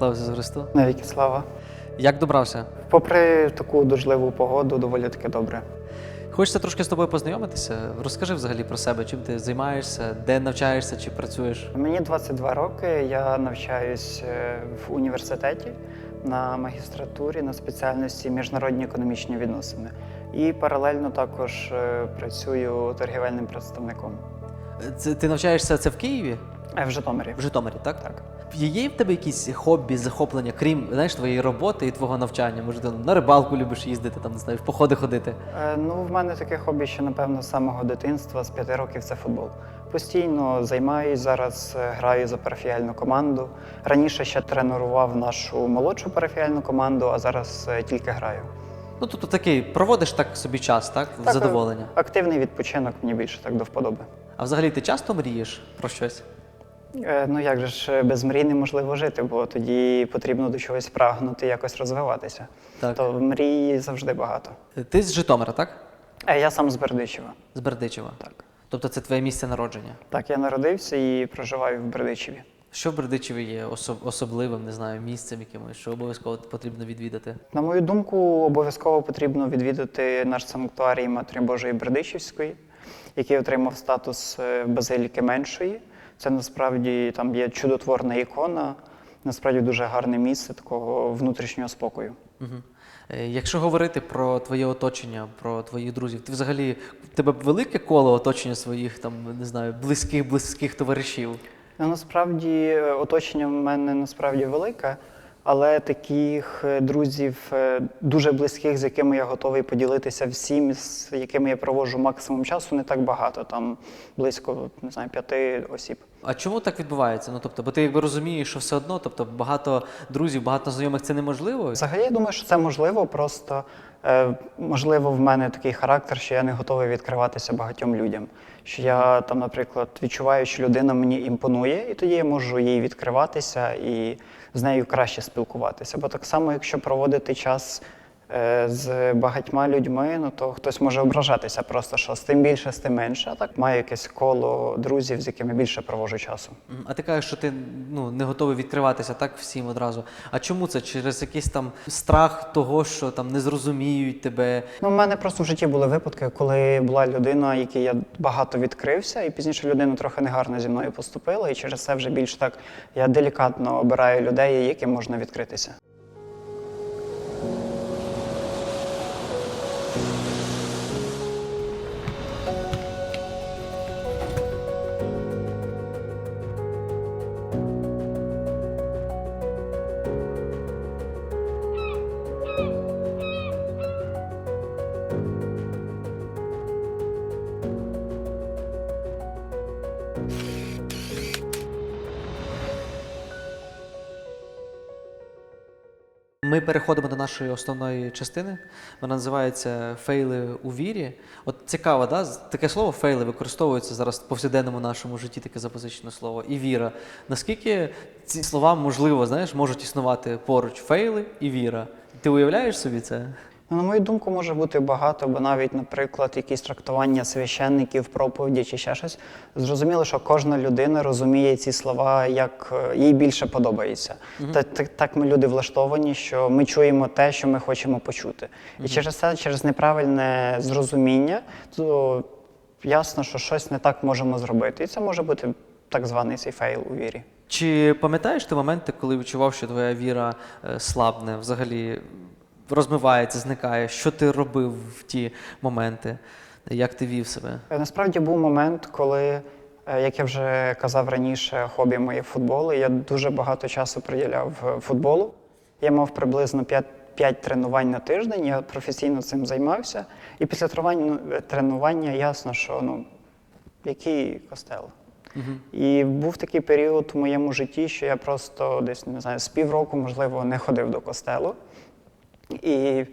Слава Ісусу Христу. Навіки слава. Як добрався? Попри таку дождливу погоду, доволі таки добре. Хочеться трошки з тобою познайомитися. Розкажи взагалі про себе, чим ти займаєшся, де навчаєшся чи працюєш. Мені 22 роки, я навчаюсь е, в університеті на магістратурі на спеціальності міжнародні економічні відносини. І паралельно також е, працюю торгівельним представником Це, ти навчаєшся це в Києві? Е, в Житомирі. В Житомирі, так? Так. Є в тебе якісь хобі, захоплення, крім знаєш, твоєї роботи і твого навчання? Може, ти на рибалку любиш їздити, там не знаю, в походи ходити. Е, Ну, в мене таке хобі, що напевно з самого дитинства, з п'яти років це футбол. Постійно займаюсь зараз, е, граю за парафіальну команду. Раніше ще тренував нашу молодшу парафіальну команду, а зараз е, тільки граю. Ну тобто такий проводиш так собі час, так? Так, задоволення. Активний відпочинок мені більше так до вподоби. А взагалі ти часто мрієш про щось? Е, Ну як же ж е, без мрій неможливо жити, бо тоді потрібно до чогось прагнути, якось розвиватися. Так. То мрій завжди багато. Ти з Житомира, так? Е, Я сам з Бердичева. З Бердичева. Так. Тобто це твоє місце народження. Так, я народився і проживаю в Бердичеві. Що в Бердичеві є особ- особливим, не знаю, місцем якимось, що обов'язково потрібно відвідати? На мою думку, обов'язково потрібно відвідати наш санктуарій Матері Божої Бердичівської, який отримав статус е, базиліки меншої. Це насправді там є чудотворна ікона, насправді дуже гарне місце такого внутрішнього спокою. Угу. Якщо говорити про твоє оточення, про твоїх друзів, ти взагалі в тебе велике коло оточення своїх там, не знаю, близьких, близьких товаришів. Ну, насправді оточення в мене насправді велике, але таких е, друзів е, дуже близьких, з якими я готовий поділитися всім, з якими я проводжу максимум часу, не так багато. Там близько не знаю, п'яти осіб. А чому так відбувається? Ну тобто, бо ти якби розумієш, що все одно, тобто багато друзів, багато знайомих це неможливо. Взагалі, я думаю, що це можливо. Просто е, можливо, в мене такий характер, що я не готовий відкриватися багатьом людям. Що я там, наприклад, відчуваю, що людина мені імпонує, і тоді я можу їй відкриватися і з нею краще спілкуватися. Бо так само, якщо проводити час. Е, З багатьма людьми, ну то хтось може ображатися просто, що з тим більше, з тим менше. А так маю якесь коло друзів, з якими більше проводжу часу. А ти кажеш, що ти ну, не готовий відкриватися так всім одразу. А чому це? Через якийсь там страх того, що там не зрозуміють тебе. Ну, в мене просто в житті були випадки, коли була людина, якій я багато відкрився, і пізніше людина трохи негарно зі мною поступила, і через це вже більш так я делікатно обираю людей, яким можна відкритися. Ми переходимо до нашої основної частини. Вона називається Фейли у вірі. От цікаво, да? таке слово фейли використовується зараз в повсякденному нашому житті, таке запозичене слово, і віра. Наскільки ці слова можливо, знаєш, можуть існувати поруч фейли і віра? Ти уявляєш собі це? Ну, на мою думку, може бути багато, бо навіть, наприклад, якісь трактування священників, проповіді чи ще щось. Зрозуміло, що кожна людина розуміє ці слова, як е, їй більше подобається. Та, так, так ми люди влаштовані, що ми чуємо те, що ми хочемо почути. І через це, через неправильне зрозуміння, то ясно, що щось не так можемо зробити. І це може бути так званий цей фейл у вірі. Чи пам'ятаєш ти моменти, коли відчував, що твоя віра е, слабне, взагалі розмивається, зникає? Що ти робив в ті моменти? Як ти вів себе? Е, Насправді був момент, коли, е, як я вже казав раніше, хобі моє футбол. і Я дуже багато часу приділяв е, футболу. Я мав приблизно 5, 5 тренувань на тиждень, я професійно цим займався. І після тренування, ну, тренування ясно, що ну, який костел. І був такий період в моєму житті, що я просто десь не знаю, з півроку, можливо, не ходив до костелу. І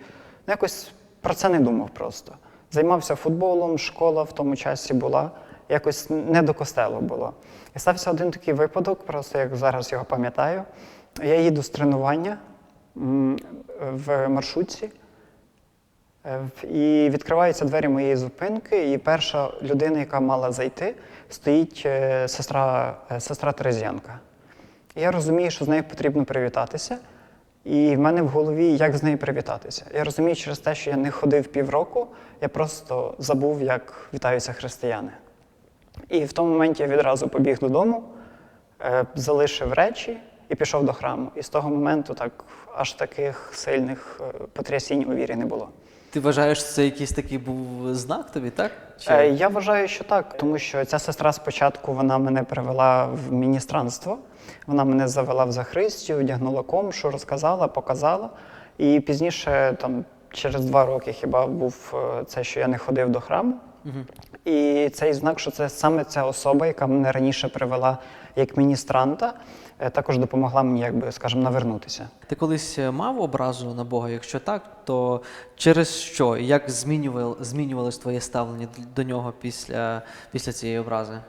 якось про це не думав просто. Займався футболом, школа в тому часі була, якось не до костелу було. І стався один такий випадок, просто як зараз його пам'ятаю. Я їду з тренування в маршрутці, е, і відкриваються двері моєї зупинки, і перша людина, яка мала зайти, стоїть е, сестра, е, сестра Терезянка. І я розумію, що з нею потрібно привітатися. І в мене в голові, як з нею привітатися. Я розумію, через те, що я не ходив півроку, я просто забув, як вітаються християни. І в тому моменті я відразу побіг додому, е, залишив речі і пішов до храму. І з того моменту так аж таких сильних е, потрясінь у вірі не було. Ти вважаєш, це якийсь такий був знак тобі, так? Чи... Е, Я вважаю, що так, тому що ця сестра спочатку вона мене привела в міністранство, вона мене завела в Захристію, одягнула комшу, розказала, показала. І пізніше, там, через два роки хіба був е, це, що я не ходив до храму. І цей знак, що це саме ця особа, яка мене раніше привела як міністранта, також допомогла мені, якби, скажімо, навернутися. Ти колись е, мав образу на Бога? Якщо так, то через що? Як змінювал, змінювалось твоє ставлення до нього після, після цієї образи?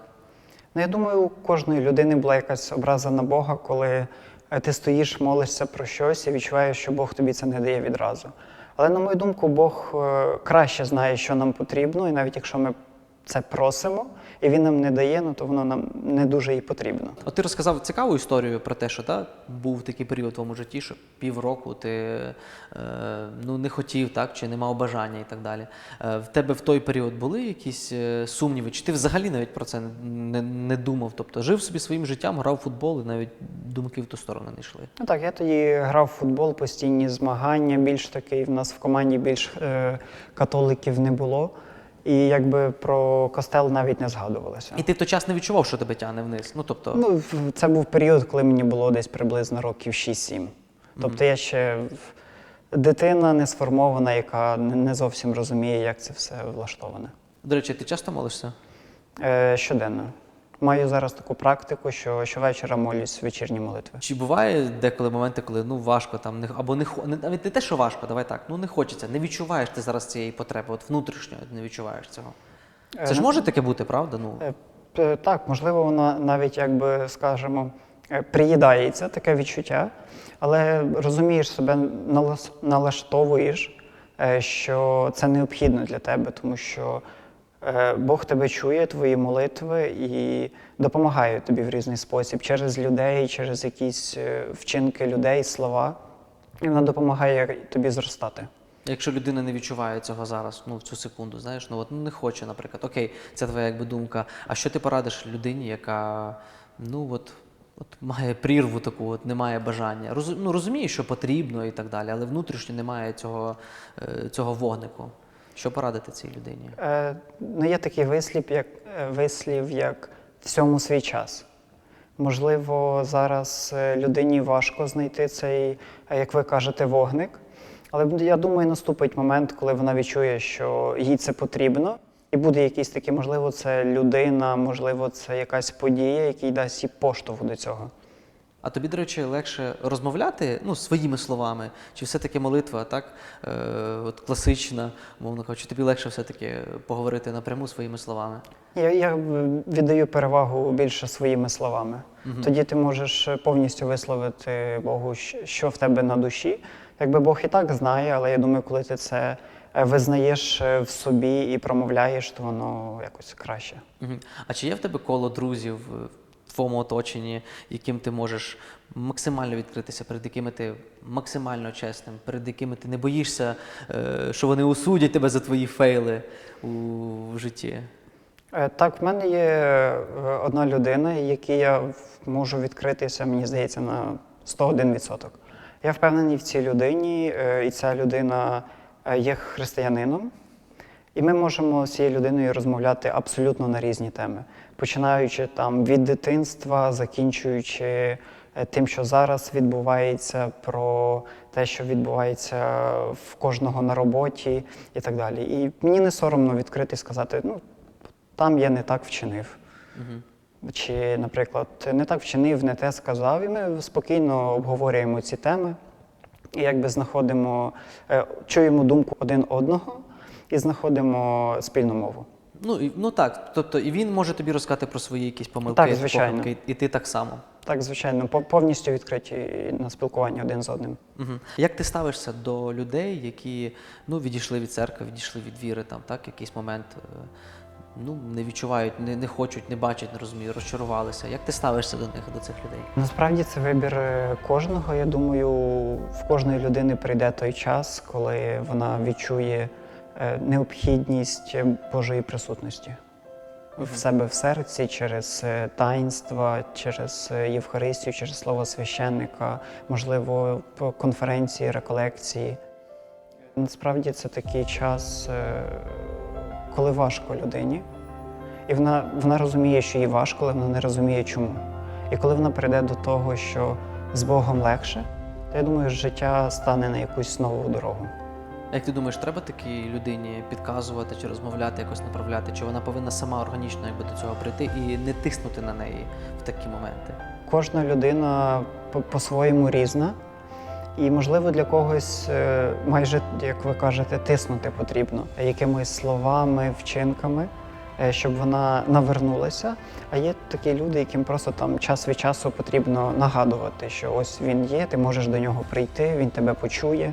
Ну, я думаю, у кожної людини була якась образа на Бога, коли е, ти стоїш, молишся про щось і відчуваєш, що Бог тобі це не дає відразу. Але, на мою думку, Бог е, краще знає, що нам потрібно, і навіть якщо ми це просимо, і він нам не дає, ну то воно нам не дуже і потрібно. От ти розказав цікаву історію про те, що та, був такий період в твоєму житті, що півроку ти е, ну, не хотів, так, чи не мав бажання і так далі. Е, в тебе в той період були якісь е, сумніви? Чи ти взагалі навіть про це не, не думав? Тобто жив собі своїм життям, грав в футбол і навіть думки в ту сторону не йшли. Ну так, я тоді грав в футбол, постійні змагання, більш такий, в нас в команді більш е, католиків не було. І якби про костел навіть не згадувалося. І ти в той час не відчував, що тебе тягне вниз. Ну, тобто, Ну, це був період, коли мені було десь приблизно років 6-7. Тобто я ще дитина не сформована, яка не не зовсім розуміє, як це все влаштоване. до речі, ти часто молишся? Е, щоденно. Маю зараз таку практику, що щовечора молюсь вечірні молитви. Чи буває деколи моменти, коли ну важко там не або не не навіть не те, що важко, давай так, ну не хочеться, не відчуваєш ти зараз цієї потреби, от внутрішньо не відчуваєш цього. Це ж може таке бути, правда? Ну Е, Так, можливо, вона навіть, якби скажемо, е, приїдається таке відчуття, але розумієш себе, налаштовуєш, е, що це необхідно для тебе, тому що е, Бог тебе чує, твої молитви і допомагає тобі в різний спосіб через людей, через якісь е, вчинки людей, слова. І вона допомагає тобі зростати. якщо людина не відчуває цього зараз, ну в цю секунду, знаєш, ну от ну, не хоче, наприклад, окей, це твоя якби думка. А що ти порадиш людині, яка ну от. От має прірву таку, от немає бажання. Роз, ну, розуміє, що потрібно і так далі, але внутрішньо немає цього, е, цього вогнику. Що порадити цій людині? Е, ну, є такий вислів, як, е, вислів, як всьому свій час. Можливо, зараз е, людині важко знайти цей, е, як ви кажете, вогник. Але я думаю, наступить момент, коли вона відчує, що їй це потрібно, і буде якийсь такий, можливо, це людина, можливо, це якась подія, який дасть їй поштовх до цього. А тобі, до речі, легше розмовляти ну, своїми словами, чи все-таки молитва, так? Е, от класична, мовно кажучи, тобі легше все-таки поговорити напряму своїми словами. Я, я віддаю перевагу більше своїми словами. Тоді ти можеш повністю висловити Богу, що в тебе на душі. Якби Бог і так знає, але я думаю, коли ти це е, визнаєш е, в собі і промовляєш, то воно якось краще. А чи є в тебе коло друзів е, твоєму оточенні, яким ти можеш максимально відкритися, перед якими ти максимально чесним, перед якими ти не боїшся, е, що вони осудять тебе за твої фейли у житті? Е, Так, в мене є е, одна людина, якій я можу відкритися, мені здається, на 101%. Я впевнений в цій людині, і ця людина є християнином. І ми можемо з цією людиною розмовляти абсолютно на різні теми, починаючи там від дитинства, закінчуючи е, тим, що зараз відбувається, про те, що відбувається в кожного на роботі і так далі. І мені не соромно відкрити і сказати, ну там я не так вчинив. Чи, наприклад, не так вчинив, не те сказав, і ми спокійно обговорюємо ці теми і якби знаходимо, е, чуємо думку один одного і знаходимо спільну мову. Ну, і, ну так, тобто і він може тобі розказати про свої якісь помилки, Так, звичайно. погибки, і ти так само. Так, звичайно, по- повністю відкриті на спілкування один з одним. Угу. Як ти ставишся до людей, які ну, відійшли від церкви, відійшли від віри, там, так, якийсь момент, е, ну, не відчувають, не, не хочуть, не бачать, не розуміють, розчарувалися. Як ти ставишся до них, до цих людей? Насправді це вибір е, кожного. Я думаю, в кожної людини прийде той час, коли вона відчує необхідність Божої присутності в себе в серці через е, таїнства, через е, Євхаристію, через слово священника, можливо, конференції, реколекції. Насправді це такий час, е, коли важко людині. І вона, вона розуміє, що їй важко, але вона не розуміє, чому. І коли вона прийде до того, що з Богом легше, то я думаю, життя стане на якусь нову дорогу. Як ти думаєш, треба такій людині підказувати чи розмовляти, якось направляти? Чи вона повинна сама органічно якби, до цього прийти і не тиснути на неї в такі моменти? Кожна людина по- по-своєму різна, і, можливо, для когось е, майже, як ви кажете, тиснути потрібно якимись словами, вчинками, е, щоб вона навернулася. А є такі люди, яким просто там час від часу потрібно нагадувати, що ось він є, ти можеш до нього прийти, він тебе почує,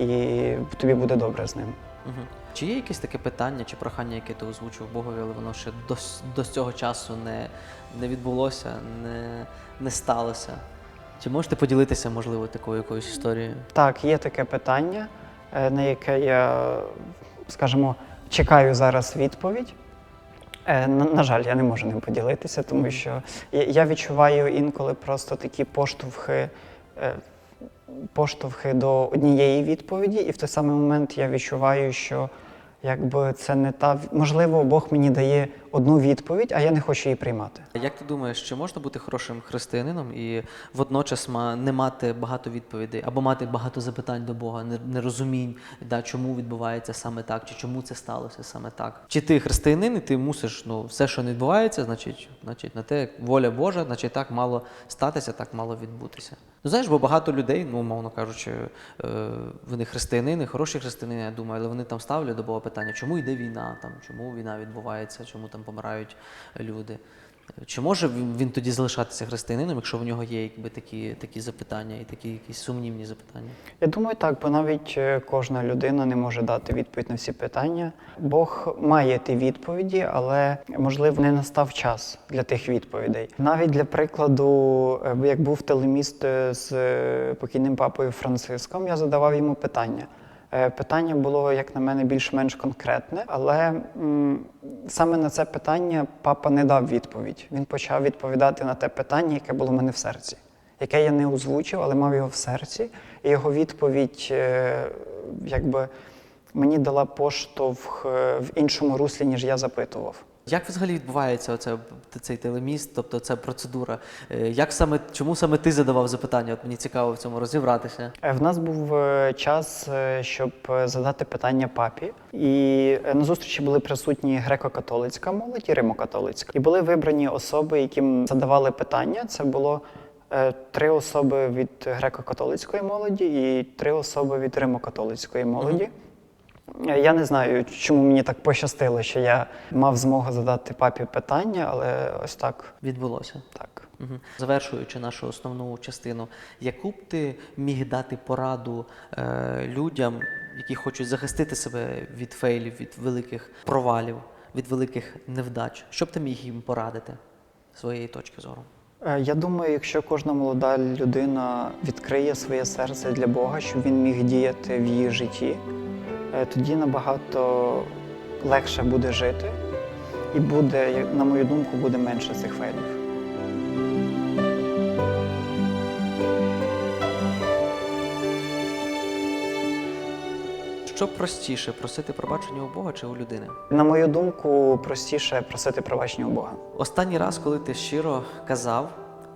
і тобі буде добре з ним. Угу. Чи є якесь таке питання чи прохання, яке ти озвучив Богові, але воно ще до, до цього часу не, не відбулося, не, не сталося? Чи можете поділитися, можливо, такою якоюсь історією? Так, є таке питання, е, на яке я, скажімо, чекаю зараз відповідь. Е, На, на жаль, я не можу ним поділитися, тому що я, відчуваю інколи просто такі поштовхи, е, поштовхи до однієї відповіді, і в той самий момент я відчуваю, що якби це не та можливо, Бог мені дає одну відповідь, а я не хочу її приймати. Як ти думаєш, чи можна бути хорошим християнином і водночас не мати багато відповідей або мати багато запитань до Бога, не- нерозумінь, да, чому відбувається саме так, чи чому це сталося саме так? Чи ти християнин, і ти мусиш ну, все, що не відбувається, значить, значить на те воля Божа, значить так мало статися, так мало відбутися. Ну знаєш, бо багато людей, ну умовно кажучи, е, вони християнини, хороші християнини, я думаю, але вони там ставлять до Бога питання, чому йде війна, там, чому війна відбувається, чому там помирають люди. Чи може він, тоді залишатися християнином, якщо в нього є якби такі, такі запитання і такі якісь сумнівні запитання? Я думаю, так, бо навіть е, кожна людина не може дати відповідь на всі питання. Бог має ті відповіді, але можливо не настав час для тих відповідей. Навіть для прикладу, е, як був телеміст е, з покійним папою Франциском, я задавав йому питання. Е, Питання було, як на мене, більш-менш конкретне, але м, саме на це питання папа не дав відповідь. Він почав відповідати на те питання, яке було в мене в серці яке я не озвучив, але мав його в серці. І його відповідь е, якби мені дала поштовх е, в іншому руслі, ніж я запитував. Як взагалі відбувається оце, цей телеміст, тобто ця процедура? Е, Як саме, чому саме ти задавав запитання? От мені цікаво в цьому розібратися. Е, В нас був е, час, щоб задати питання папі, і на зустрічі були присутні греко-католицька молодь і римо-католицька. І були вибрані особи, яким задавали питання. Це було три особи від греко-католицької молоді і три особи від римо-католицької молоді. Е, Я не знаю, чому мені так пощастило, що я мав змогу задати папі питання, але ось так. Відбулося. так. Угу. Завершуючи нашу основну частину, яку б ти міг дати пораду е, людям, які хочуть захистити себе від фейлів, від великих провалів, від великих невдач? Що б ти міг їм порадити з своєї точки зору? Е, Я думаю, якщо кожна молода людина відкриє своє серце для Бога, щоб він міг діяти в її житті, тоді набагато легше буде жити, і буде, на мою думку, буде менше цих фейлів. Що простіше просити пробачення у Бога чи у людини? На мою думку, простіше просити пробачення у Бога. Останній раз, коли ти щиро казав,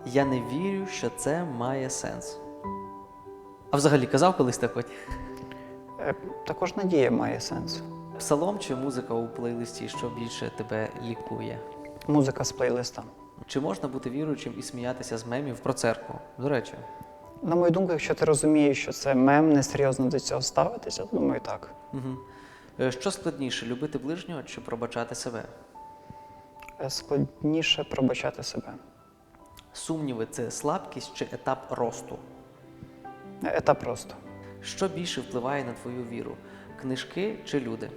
я не вірю, що це має сенс. А взагалі казав колись так? Е, Також надія має сенс. Псалом чи музика у плейлисті, що більше тебе лікує? Музика з плейлиста. Чи можна бути віруючим і сміятися з мемів про церкву? До речі, На мою думку, якщо ти розумієш, що це мем, несерйозно до цього ставитися, думаю, так. угу. що складніше любити ближнього чи пробачати себе? Е, Складніше пробачати себе. Сумніви це слабкість чи етап росту? Етап просто. Що більше впливає на твою віру? Книжки чи люди?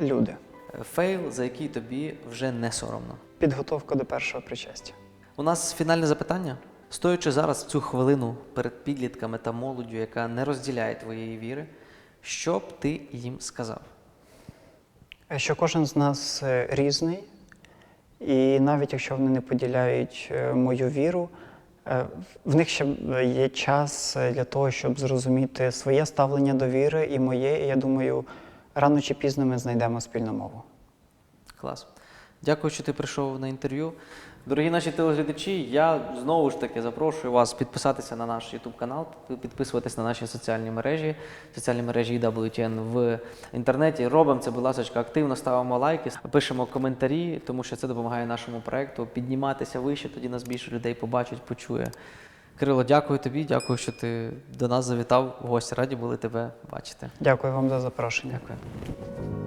Люди. е, фейл, за який тобі вже не соромно. Підготовка до першого причастя. У нас фінальне запитання. Стоячи зараз в цю хвилину перед підлітками та молоддю, яка не розділяє твоєї віри, що б ти їм сказав? Е, Що кожен з нас е, різний, і навіть якщо вони не поділяють мою віру, в них ще є час е, для того, щоб зрозуміти своє ставлення до віри і моє. І я думаю, рано чи пізно ми знайдемо спільну мову. Клас. Дякую, що ти прийшов на інтерв'ю. Дорогі наші телеглядачі, я знову ж таки запрошую вас підписатися на наш YouTube канал, підписуватись на наші соціальні мережі, соціальні мережі WTN в інтернеті. Робимо це, будь ласка, активно ставимо лайки, пишемо коментарі, тому що це допомагає нашому проекту підніматися вище, тоді нас більше людей побачить, почує. Кирило, дякую тобі, дякую, що ти до нас завітав в гості. Раді були тебе бачити. Дякую вам за запрошення. Дякую.